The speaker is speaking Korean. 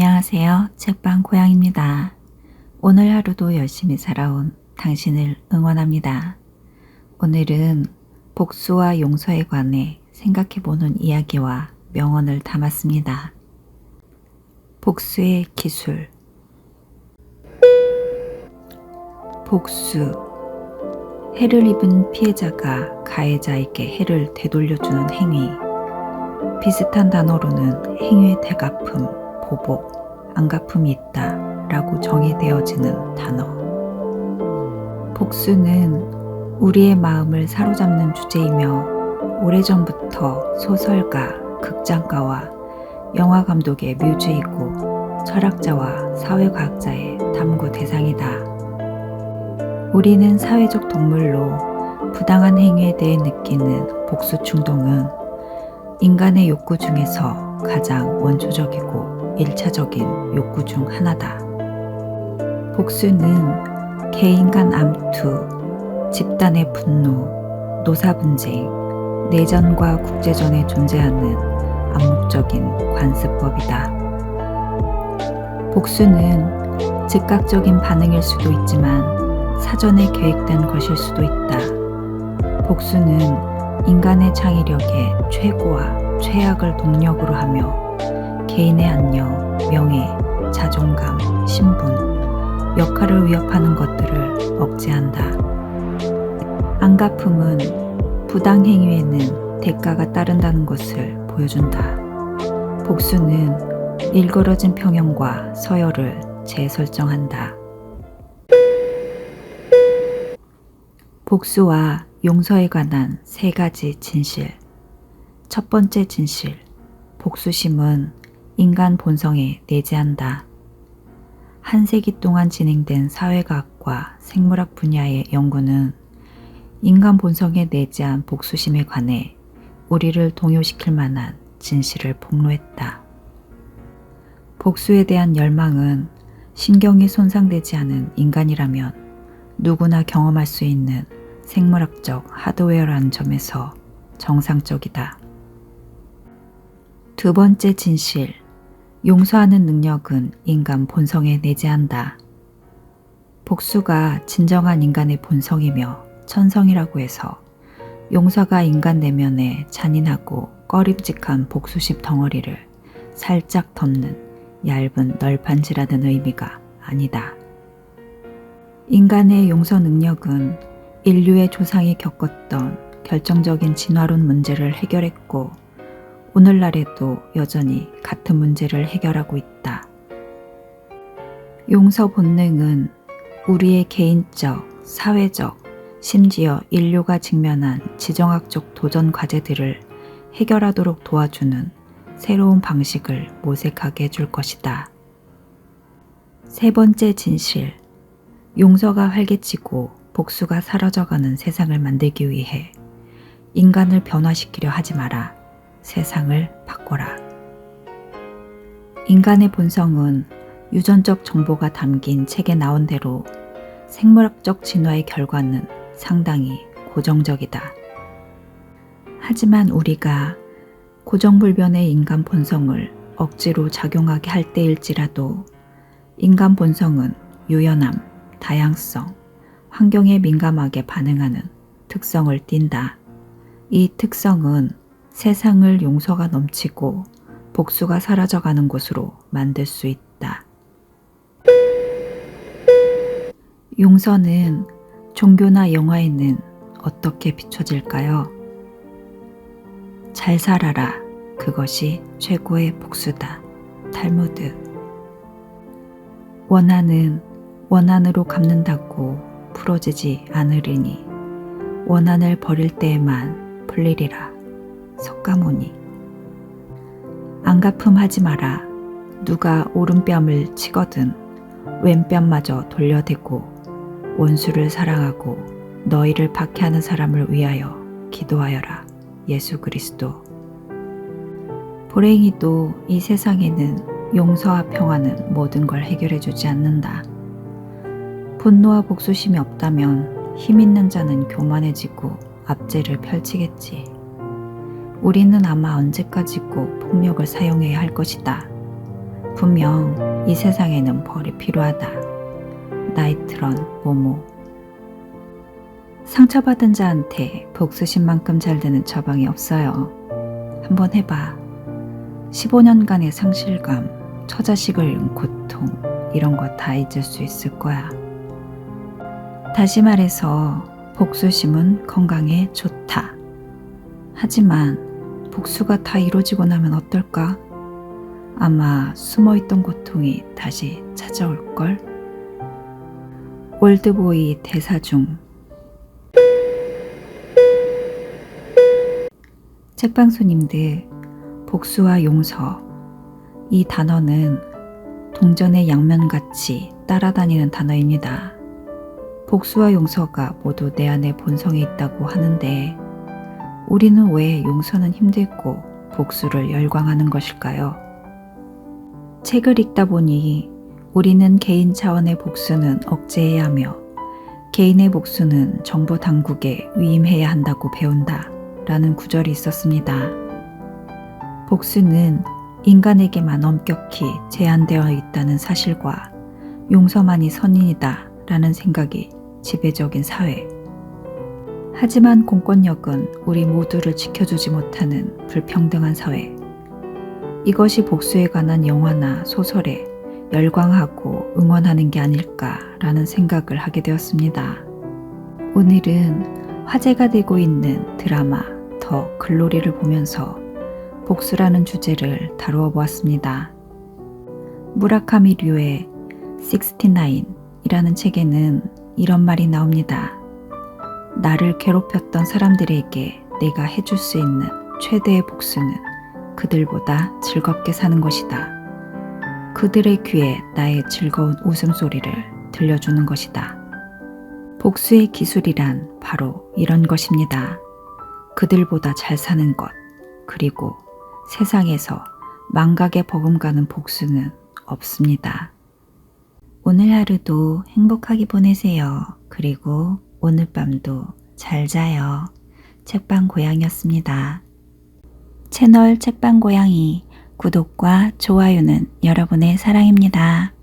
안녕하세요. 책방 고양입니다. 오늘 하루도 열심히 살아온 당신을 응원합니다. 오늘은 복수와 용서에 관해 생각해보는 이야기와 명언을 담았습니다. 복수의 기술 복수 해를 입은 피해자가 가해자에게 해를 되돌려주는 행위 비슷한 단어로는 행위의 대갚음, 보복, 안갚음이 있다 라고 정의되어지는 단어. 복수는 우리의 마음을 사로잡는 주제이며 오래전부터 소설가, 극장가와 영화 감독의 뮤즈이고 철학자와 사회과학자의 탐구 대상이다. 우리는 사회적 동물로 부당한 행위에 대해 느끼는 복수 충동은 인간의 욕구 중에서 가장 원초적이고 일차적인 욕구 중 하나다. 복수는 개인 간 암투, 집단의 분노, 노사 분쟁, 내전과 국제전에 존재하는 암묵적인 관습법이다. 복수는 즉각적인 반응일 수도 있지만 사전에 계획된 것일 수도 있다. 복수는 인간의 창의력의 최고와 최악을 동력으로 하며 개인의 안녕, 명예, 자존감, 신분, 역할을 위협하는 것들을 억제한다. 안갚음은 부당행위에는 대가가 따른다는 것을 보여준다. 복수는 일그러진 평형과 서열을 재설정한다. 복수와 용서에 관한 세 가지 진실. 첫 번째 진실. 복수심은 인간 본성에 내재한다. 한 세기 동안 진행된 사회과학과 생물학 분야의 연구는 인간 본성에 내재한 복수심에 관해 우리를 동요시킬 만한 진실을 폭로했다. 복수에 대한 열망은 신경이 손상되지 않은 인간이라면 누구나 경험할 수 있는 생물학적 하드웨어라는 점에서 정상적이다. 두 번째 진실. 용서하는 능력은 인간 본성에 내재한다. 복수가 진정한 인간의 본성이며 천성이라고 해서 용서가 인간 내면의 잔인하고 꺼림직한 복수심 덩어리를 살짝 덮는 얇은 널판지라는 의미가 아니다. 인간의 용서 능력은 인류의 조상이 겪었던 결정적인 진화론 문제를 해결했고 오늘날에도 여전히 같은 문제를 해결하고 있다. 용서 본능은 우리의 개인적, 사회적, 심지어 인류가 직면한 지정학적 도전 과제들을 해결하도록 도와주는 새로운 방식을 모색하게 해줄 것이다. 세 번째 진실. 용서가 활개치고 복수가 사라져가는 세상을 만들기 위해 인간을 변화시키려 하지 마라. 세상을 바꿔라. 인간의 본성은 유전적 정보가 담긴 책에 나온 대로 생물학적 진화의 결과는 상당히 고정적이다. 하지만 우리가 고정불변의 인간 본성을 억지로 작용하게 할 때일지라도 인간 본성은 유연함, 다양성, 환경에 민감하게 반응하는 특성을 띈다. 이 특성은 세상을 용서가 넘치고 복수가 사라져가는 곳으로 만들 수 있다. 용서는 종교나 영화에는 어떻게 비춰질까요? 잘 살아라. 그것이 최고의 복수다. 탈무드. 원한은 원한으로 갚는다고 풀어지지 않으리니 원한을 버릴 때에만 풀리리라. 석가모니. 안갚음하지 마라. 누가 오른뺨을 치거든 왼뺨마저 돌려대고 원수를 사랑하고 너희를 박해하는 사람을 위하여 기도하여라. 예수 그리스도. 불행히도 이 세상에는 용서와 평화는 모든 걸 해결해 주지 않는다. 분노와 복수심이 없다면 힘 있는 자는 교만해지고 압제를 펼치겠지. 우리는 아마 언제까지고 폭력을 사용해야 할 것이다. 분명 이 세상에는 벌이 필요하다. 나이트런 모모. 상처받은 자한테 복수심만큼 잘 되는 처방이 없어요. 한번 해봐. 15년간의 상실감, 처자식을 잃은 고통, 이런 거 다 잊을 수 있을 거야. 다시 말해서 복수심은 건강에 좋다. 하지만 복수가 다 이루어지고 나면 어떨까? 아마 숨어있던 고통이 다시 찾아올걸? 올드보이 대사 중 책방 손님들, 복수와 용서. 이 단어는 동전의 양면같이 따라다니는 단어입니다. 복수와 용서가 모두 내 안의 본성에 있다고 하는데, 우리는 왜 용서는 힘들고 복수를 열광하는 것일까요? 책을 읽다 보니 우리는 개인 차원의 복수는 억제해야 하며 개인의 복수는 정부 당국에 위임해야 한다고 배운다 라는 구절이 있었습니다. 복수는 인간에게만 엄격히 제한되어 있다는 사실과 용서만이 선인이다 라는 생각이 지배적인 사회. 하지만 공권력은 우리 모두를 지켜주지 못하는 불평등한 사회. 이것이 복수에 관한 영화나 소설에 열광하고 응원하는 게 아닐까라는 생각을 하게 되었습니다. 오늘은 화제가 되고 있는 드라마 더 글로리를 보면서 복수라는 주제를 다루어 보았습니다. 무라카미 류의 69이라는 책에는 이런 말이 나옵니다. 나를 괴롭혔던 사람들에게 내가 해줄 수 있는 최대의 복수는 그들보다 즐겁게 사는 것이다. 그들의 귀에 나의 즐거운 웃음소리를 들려주는 것이다. 복수의 기술이란 바로 이런 것입니다. 그들보다 잘 사는 것, 그리고 세상에서 망각에 버금가는 복수는 없습니다. 오늘 하루도 행복하게 보내세요. 그리고 오늘 밤도 잘 자요. 책방 고양이였습니다. 채널 책방 고양이 구독과 좋아요는 여러분의 사랑입니다.